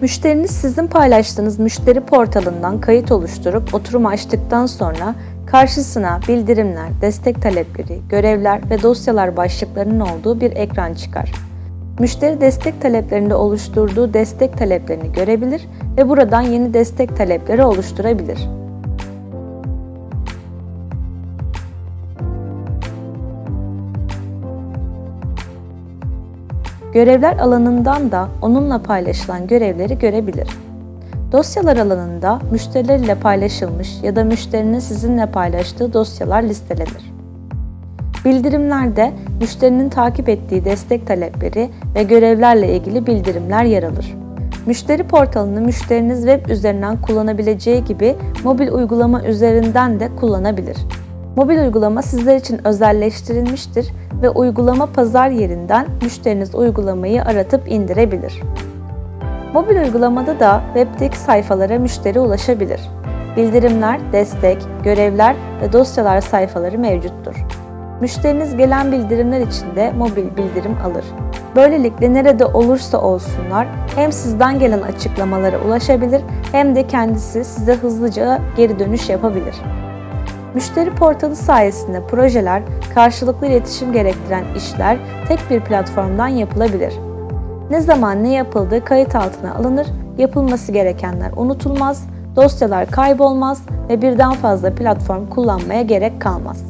Müşteriniz sizin paylaştığınız müşteri portalından kayıt oluşturup oturum açtıktan sonra karşısına bildirimler, destek talepleri, görevler ve dosyalar başlıklarının olduğu bir ekran çıkar. Müşteri destek taleplerinde oluşturduğu destek taleplerini görebilir ve buradan yeni destek talepleri oluşturabilir. Görevler alanından da onunla paylaşılan görevleri görebilir. Dosyalar alanında müşteriler ile paylaşılmış ya da müşterinin sizinle paylaştığı dosyalar listelenir. Bildirimlerde müşterinin takip ettiği destek talepleri ve görevlerle ilgili bildirimler yer alır. Müşteri portalını müşteriniz web üzerinden kullanabileceği gibi mobil uygulama üzerinden de kullanabilir. Mobil uygulama sizler için özelleştirilmiştir ve uygulama pazar yerinden müşteriniz uygulamayı aratıp indirebilir. Mobil uygulamada da webdeki sayfalara müşteri ulaşabilir. Bildirimler, destek, görevler ve dosyalar sayfaları mevcuttur. Müşteriniz gelen bildirimler için de mobil bildirim alır. Böylelikle nerede olursa olsunlar hem sizden gelen açıklamalara ulaşabilir hem de kendisi size hızlıca geri dönüş yapabilir. Müşteri portalı sayesinde projeler, karşılıklı iletişim gerektiren işler tek bir platformdan yapılabilir. Ne zaman ne yapıldığı kayıt altına alınır, yapılması gerekenler unutulmaz, dosyalar kaybolmaz ve birden fazla platform kullanmaya gerek kalmaz.